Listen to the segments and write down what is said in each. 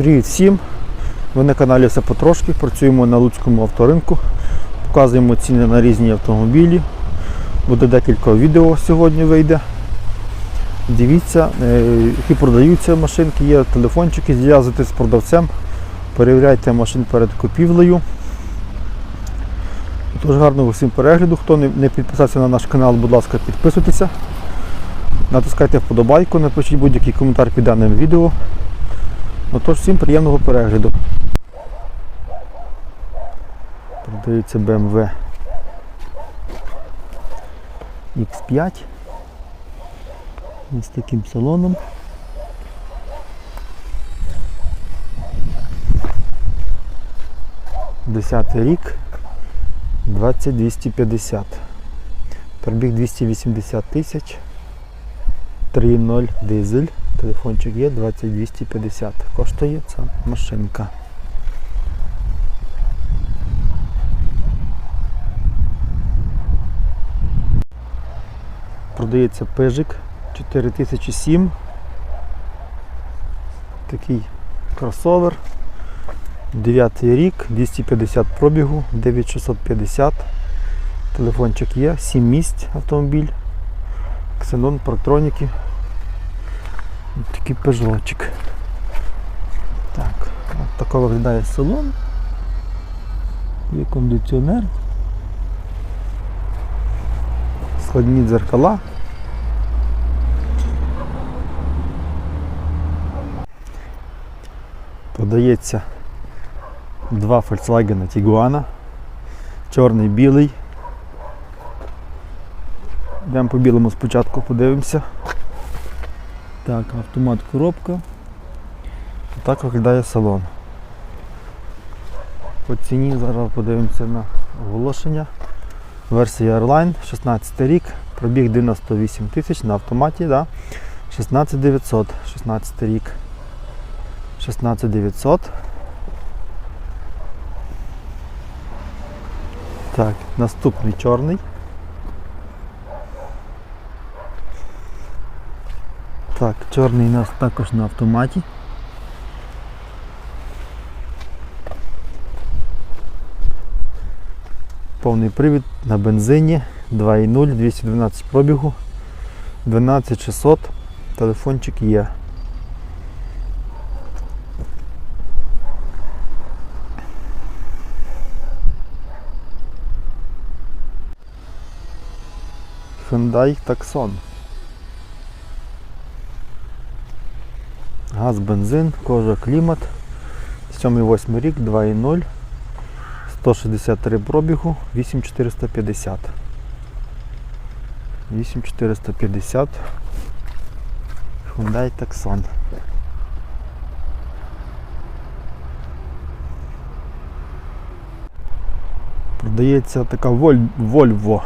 Привіт всім! Ви на каналі все потрошки. Працюємо на Луцькому авторинку. Показуємо ціни на різні автомобілі. Буде декілька відео сьогодні вийде. Дивіться, е, які продаються машинки, є телефончики, зв'язуйтесь з продавцем, перевіряйте машин перед купівлею. Тож гарного всім перегляду. Хто не не підписався на наш канал, будь ласка, підписуйтеся. Натискайте вподобайку, напишіть будь-який коментар під даним відео. Ну тож всім приємного перегляду. Продається BMW X5 із таким салоном. Десятий рік 20250. Пробіг 280 тисяч. 3.0 дизель. Телефончик є 20250. Коштує ця машинка. Продається пижик 4007. Такий кросовер. 9 рік, 250 пробігу, 9650. Телефончик є, 7 місць автомобіль. Ксенон, парктроніки. Ось Такий пежочок. Так, от тако виглядає салон. Є кондиціонер. Складні дзеркала. Подається два Volkswagen Tiguan. Чорний білий. Йдемо по білому спочатку подивимося. Так, автомат коробка. Так виглядає салон. По ціні зараз подивимося на оголошення. Версія Airline, 16 рік, пробіг 98 тисяч на автоматі, да? 16900, 16 рік. 16900. Так, наступний чорний. Так, чорний у нас також на автоматі. Повний привід на бензині 2.0, 212 пробігу, 12600, телефончик є. Hyundai Tucson. Газ, бензин, кожа, клімат. 7-8 рік, 2.0, 163 пробігу, 8450. 8450 Hyundai Tucson. Продається така Volvo.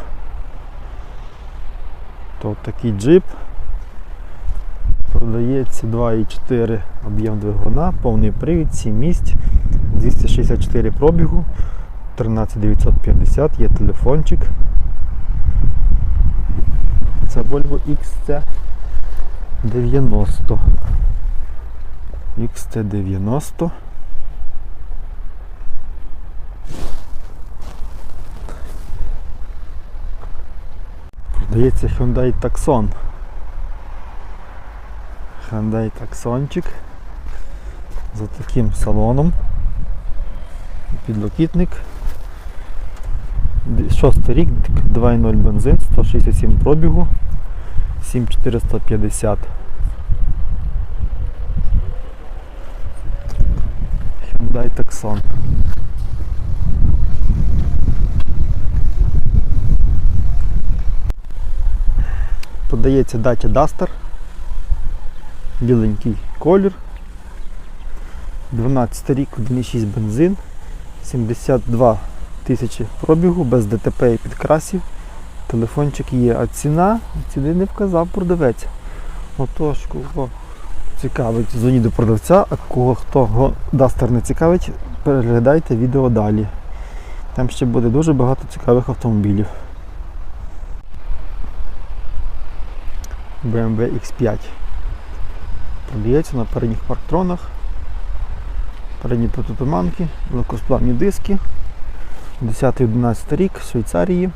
То такий джип. Продається 2,4 об'єм двигуна, повний привід, 7 місць, 264 пробігу, 13950, є телефончик. Це Volvo XC90. XC90. Продається Hyundai Tucson. Hyundai Таксончик за таким салоном. Підлокітник. Шостий рік, 2.0 бензин, 167 пробігу, 7450. Hyundai Tucson. Подається Dacia Duster біленький колір. 12 рік, 1,6 бензин, 72 тисячі пробігу, без ДТП і підкрасів. Телефончик є, а ціна ціни не вказав продавець. Отож, кого цікавить, дзвоніть до продавця, а кого хто Дастер не цікавить, переглядайте відео далі. Там ще буде дуже багато цікавих автомобілів. BMW X5 продається на передніх парктронах. передні протитуманки, легкосплавні диски. 10-11 рік Швейцарії.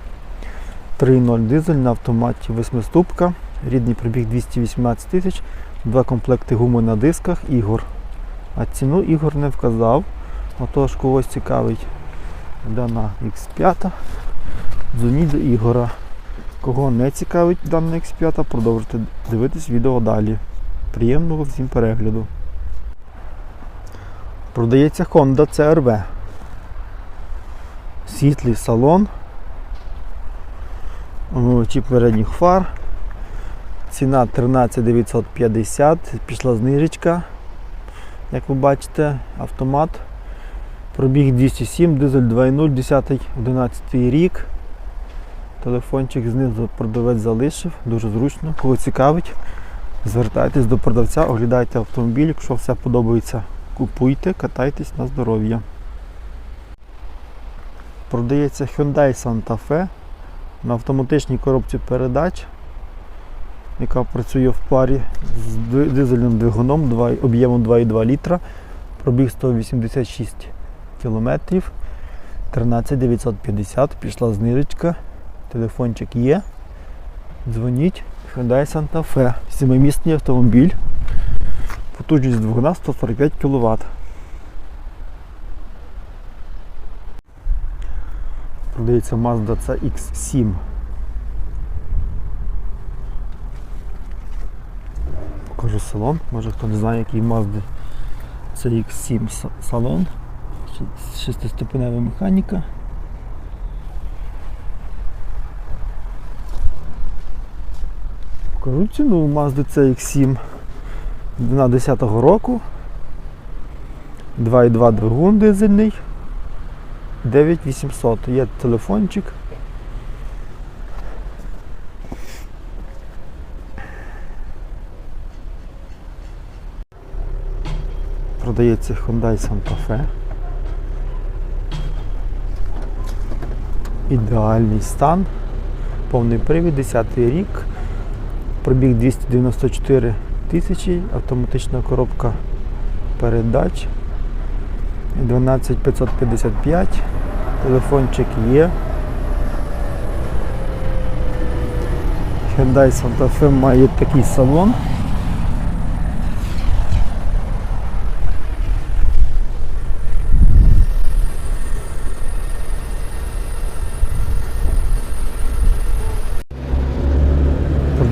3.0 дизель на автоматі 8 ступка. Рідний пробіг 218 тисяч, два комплекти гуми на дисках Ігор. А ціну Ігор не вказав. Отож когось цікавить дана X5. Дзвоніть до Ігора. Кого не цікавить дана X5, продовжуйте дивитись відео далі. Приємного всім перегляду. Продається Honda CRV. Світлий салон. Омивачі передніх фар. Ціна 13 950, пішла знижечка. Як ви бачите, автомат. Пробіг 207, дизель 2.0, 10 11 рік. Телефончик знизу продавець залишив, дуже зручно. Кого цікавить, звертайтесь до продавця, оглядайте автомобіль, якщо все подобається, купуйте, катайтесь на здоров'я. Продається Hyundai Santa Fe на автоматичній коробці передач, яка працює в парі з дизельним двигуном об'ємом 2,2 літра, пробіг 186 кілометрів, 13 950, пішла знижечка, телефончик є. Дзвоніть, Hyundai Santa Fe, сімимісний автомобіль, потужність двигуна 145 кВт. Продається Mazda CX7. Покажу салон. Може хто не знає, який Mazda CX7 салон. Шестиступенева механіка. Покажу ціну Mazda CX7 на 10 го року. 2,2 двигун дизельний. 9800. Є телефончик. Продається Hyundai Santa Fe. Ідеальний стан. Повний привід, 10 рік. Пробіг 294 тисячі, автоматична коробка передач. 12555. Телефончик є. Hyundai Santa Fe має такий салон.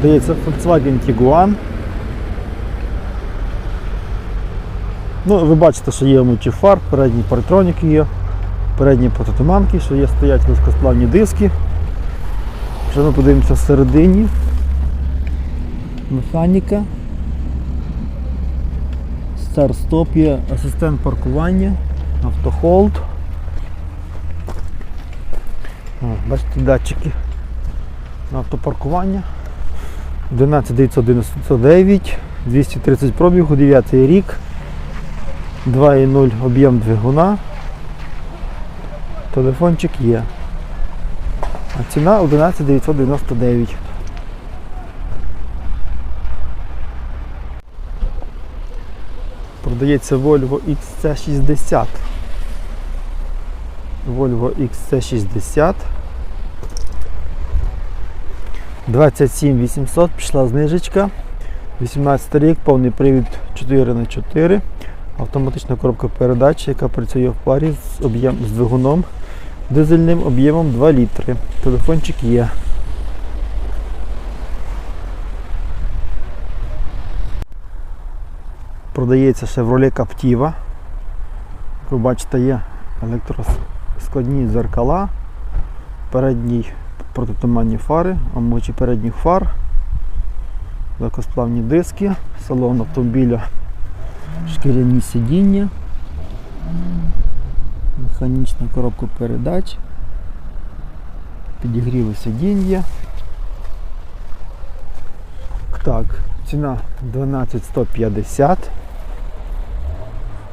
Продається Volkswagen Tiguan. Ну, ви бачите, що є омичі фар, передні паратроніки є, передні протитуманки, що є стоять легкосплавні диски. Що ми подивимося всередині. Механіка. Старт-стоп є, асистент паркування, автохолд. Бачите, датчики на автопаркування. 11999, 230 пробігу, 9 рік. 2,0 об'єм двигуна. Телефончик є. А ціна 11 999. Продається Volvo XC60. Volvo XC60. 27 800 пішла знижечка. 18 рік, повний привід 4х4. Автоматична коробка передач, яка працює в парі з, об'єм, з двигуном дизельним об'ємом 2 літри. Телефончик є. Продається Chevrolet Captiva. Як ви бачите, є електроскладні дзеркала, передній протитуманні фари, омочі передніх фар, легкосплавні диски, салон автомобіля шкіряні сидіння, механічна коробка передач, підігріви сидіння. Так, ціна 12150,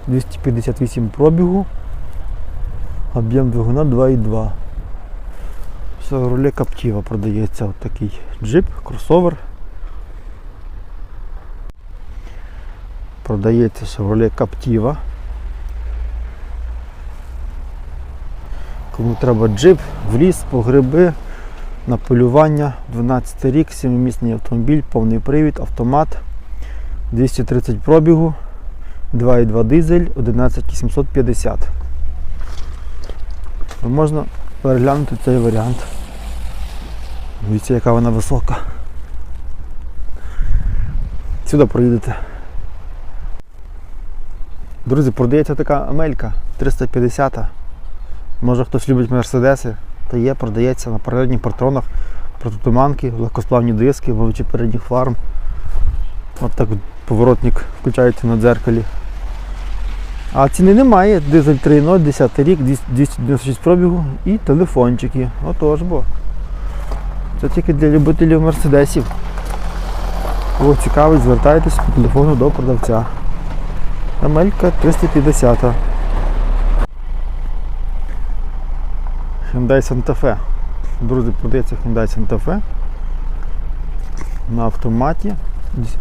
258 пробігу, об'єм двигуна 2,2. Chevrolet Captiva продається от такий джип, кросовер. Продається Chevrolet Captiva. Кому треба джип, в ліс, по гриби, на полювання, 12 рік, 7-місний автомобіль, повний привід, автомат, 230 пробігу, 2,2 дизель, 11750. Можна переглянути цей варіант. Дивіться, яка вона висока. Сюди проїдете. Друзі, продається така Амелька 350. Може хтось любить мерседеси, то є, продається на передніх патронах, протитуманки, легкосплавні диски, вовчі передніх фарм. От так поворотник включається на дзеркалі. А ціни немає. Дизель 3.0, 10 рік, 296 пробігу і телефончики. Отож бо. Це тільки для любителів мерседесів. Кого цікавить, звертайтесь по телефону до продавця. Амелька 350. Hyundai Santa Fe. Друзі, продається Hyundai Santa Fe. На автоматі.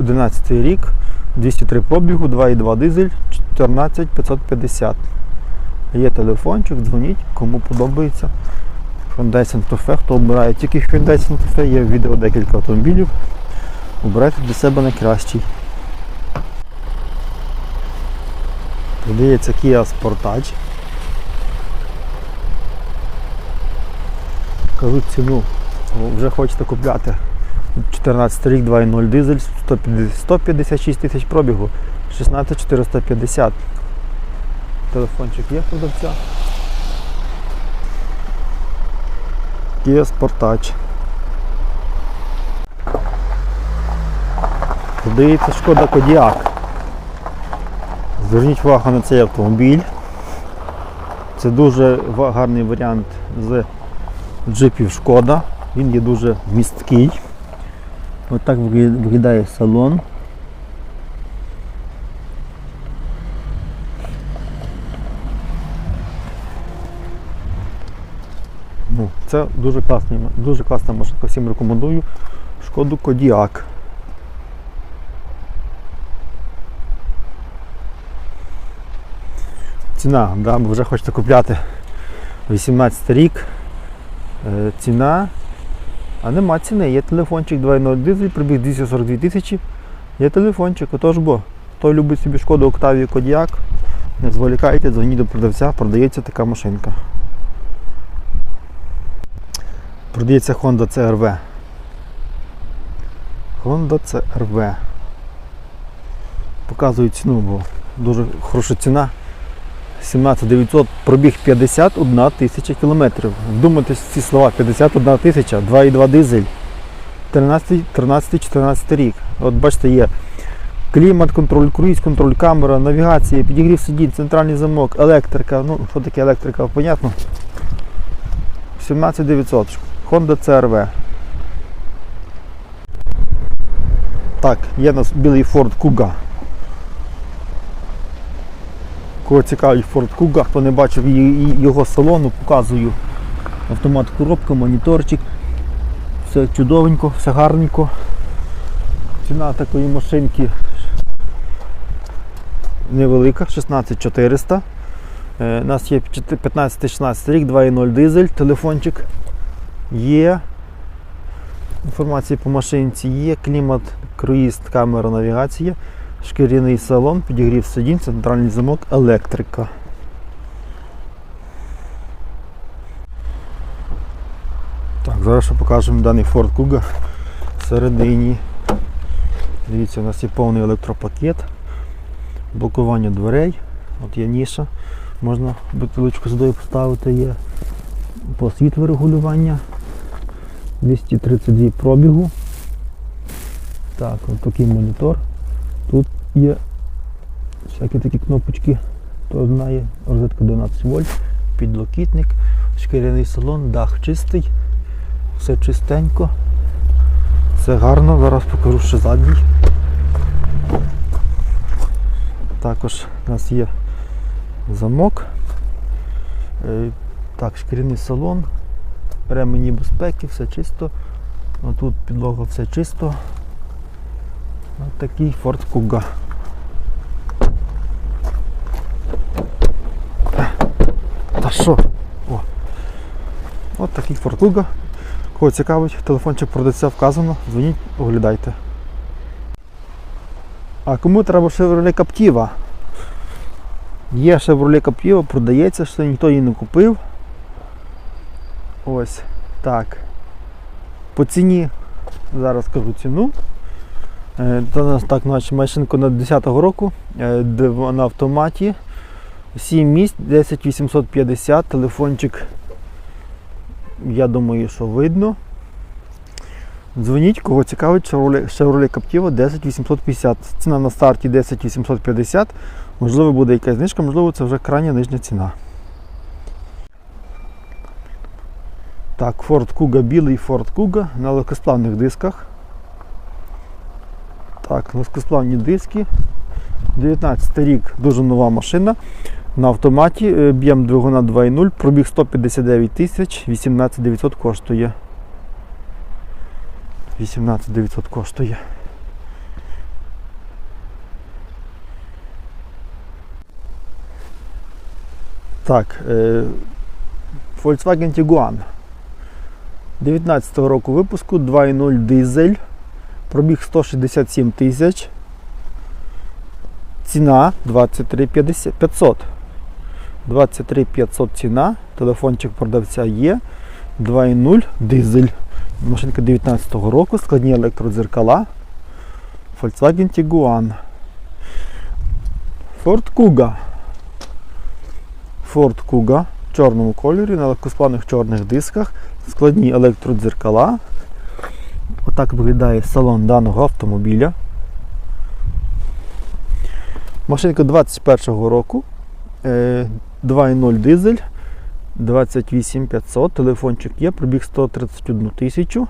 11 рік, 203 пробігу, 2,2 дизель, 14550. Є телефончик, дзвоніть, кому подобається. Hyundai Santa Fe, хто обирає тільки Hyundai Santa Fe, є відео декілька автомобілів. Обирайте для себе найкращий. Продається Kia Sportage. Кажуть ціну, вже хочете купляти. 14 рік, 2.0 дизель, 156 тисяч пробігу, 16450. Телефончик є продавця. Kia Sportage. Продається шкода Кодіак. Зверніть увагу на цей автомобіль. Це дуже гарний варіант з джипів Шкода. Він є дуже місткий. Ось так виглядає салон. Ну, це дуже класний, м- дуже класна машинка, всім рекомендую. Шкоду Кодіак. Ціна, да, ви вже хочете купляти 18 рік. Е, ціна. А нема ціни, є телефончик 2.0 дизель, пробіг 242 тисячі. Є телефончик, отож бо. Хто любить собі шкоду Октавію Кодіак, не зволікайте, дзвоніть до продавця, продається така машинка. Продається Honda CRV. Honda CRV. Показую ціну, бо дуже хороша ціна. 17900, пробіг 51 тисяча кілометрів. Вдумайтесь ці слова, 51 тисяча, 2,2 дизель, 13, 13, 14 рік. От бачите, є клімат, контроль, круїз, контроль, камера, навігація, підігрів сидінь, центральний замок, електрика. Ну, що таке електрика, понятно. 17900, Honda CRV. Так, є у нас білий Ford Kuga. Кого цікавить Ford Kuga, хто не бачив його салону, показую. Автомат коробка, моніторчик. Все чудовенько, все гарненько. Ціна такої машинки невелика, 16400. Е, У нас є 15-16 рік, 2.0 дизель, телефончик є. Інформація по машинці є, клімат, круїз, камера, навігація, шкіряний салон, підігрів сидінь, центральний замок, електрика. Так, зараз ще покажемо даний Ford Kuga всередині. Дивіться, у нас є повний електропакет, блокування дверей, от є ніша, можна бутилочку з водою поставити, є по світлу регулювання. 232 пробігу. Так, от такий монітор. Тут є всякі такі кнопочки, хто знає, розетка 12 вольт, підлокітник, шкіряний салон, дах чистий, все чистенько, все гарно, зараз покажу ще задній. Також у нас є замок. Е, Так, шкіряний салон, ремені безпеки, все чисто. Тут підлога все чисто. Ось такий Ford Kuga. Та що? О, такий Ford Kuga. Кого цікавить, телефончик продавця вказано, дзвоніть, оглядайте. А кому треба Chevrolet Captiva? Є Chevrolet Captiva, продається, ще ніхто її не купив. Ось так. По ціні, зараз скажу ціну. Це у нас так, машинка на 10-го року, е, на автоматі. 7 місць, 10850, телефончик, я думаю, що видно. Дзвоніть, кого цікавить, Chevrolet Captiva 10850. Ціна на старті 10850. Можливо, буде якась знижка, можливо, це вже крайня нижня ціна. Так, Ford Kuga, білий Ford Kuga на легкосплавних дисках. Так, легкосплавні диски. 19 рік, дуже нова машина. На автоматі е, об'єм двигуна 2.0, пробіг 159 тисяч, 18 900 коштує. 18 900 коштує. Так, е, Volkswagen Tiguan. 19 року випуску 2.0 дизель. Пробіг 167 тисяч. Ціна 23 50 500. 23 500 ціна. Телефончик продавця є. 2.0 дизель. Машинка 19 року, складні електродзеркала. Volkswagen Tiguan. Ford Kuga. Ford Kuga в чорному кольорі на легкосплавних чорних дисках. Складні електродзеркала. Отак виглядає салон даного автомобіля. Машинка 21 року. Е, 2.0 дизель. 28500, телефончик є, пробіг 131 тисячу.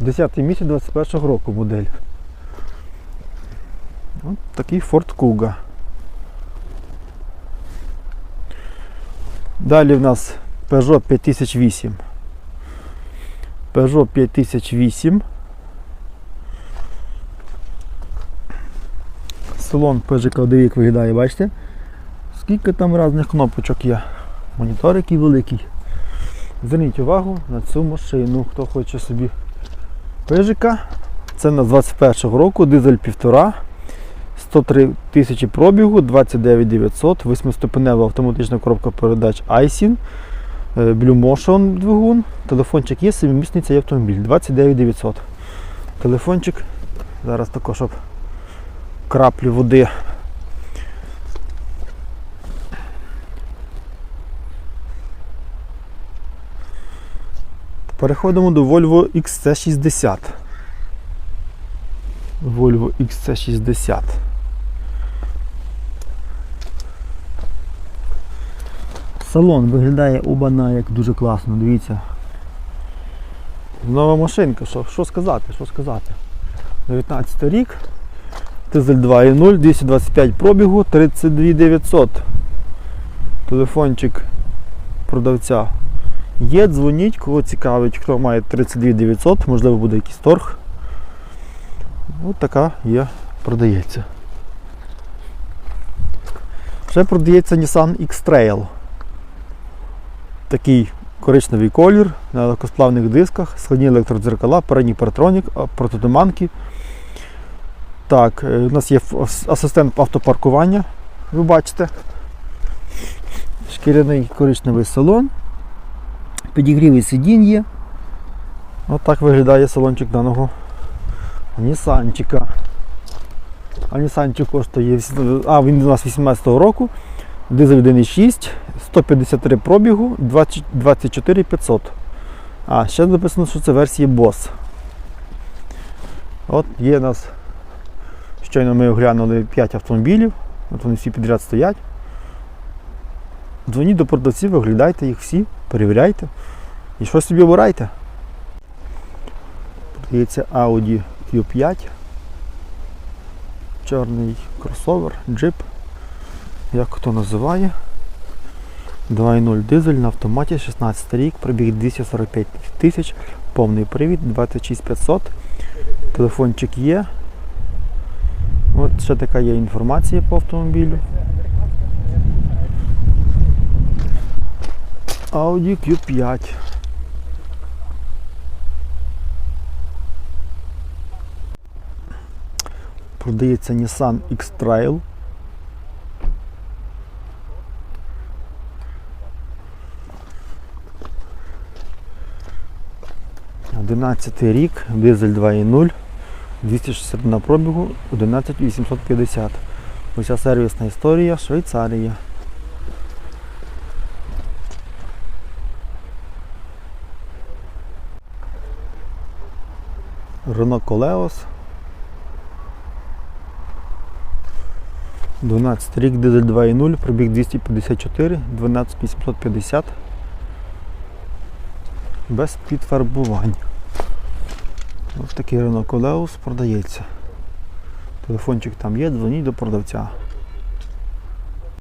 10 місяць 21 року модель. От такий Ford Kuga. Далі в нас Peugeot 5008. Peugeot 5008. Салон Peugeot як виглядає, бачите? Скільки там різних кнопочок є. Монітор який великий. Зверніть увагу на цю машину, хто хоче собі пежика. Це на 21 року, дизель 1,5, 103 тисячі пробігу, 29 900, 8-ступенева автоматична коробка передач iSyn, е, Blue Motion двигун, телефончик є, семимісний цей автомобіль, 29 900. Телефончик, зараз також щоб краплі води Переходимо до Volvo XC60. Volvo XC60. Салон виглядає обана як дуже класно, дивіться. Нова машинка, що, що сказати, що сказати. 19 рік. Дизель 2.0, 225 пробігу, 32 900. Телефончик продавця Є, дзвоніть, кого цікавить, хто має 32 900, можливо буде якийсь торг. Ось така є, продається. Ще продається Nissan X-Trail. Такий коричневий колір на легкосплавних дисках, складні електродзеркала, передній паратронік, протитуманки. Так, е, у нас є асистент автопаркування, ви бачите. Шкіряний коричневий салон підігріві сидінь є. Ось так виглядає салончик даного Нісанчика. А Нісанчик коштує, а він у нас 18-го року, дизель 1.6, 153 пробігу, 20 24 500. А, ще написано, що це версія BOSS. От є у нас, щойно ми оглянули 5 автомобілів, от вони всі підряд стоять. Дзвоніть до продавців, оглядайте їх всі, перевіряйте і щось собі обирайте. Продається Audi Q5. Чорний кросовер, джип. Як хто називає. 2.0 дизель на автоматі, 16 рік, пробіг 245 тисяч, повний привід, 26500. Телефончик є. От ще така є інформація по автомобілю. Audi Q5. Продається Nissan X-Trail. Одинадцятий рік, дизель 2.0, 260 на пробігу, 11850. Уся сервісна історія, Швейцарія. Renault Koleos. 12 рік, дизель 2.0, пробіг 254, 12850. Без підфарбувань. Ось такий ринок Олеус продається. Телефончик там є, дзвоніть до продавця.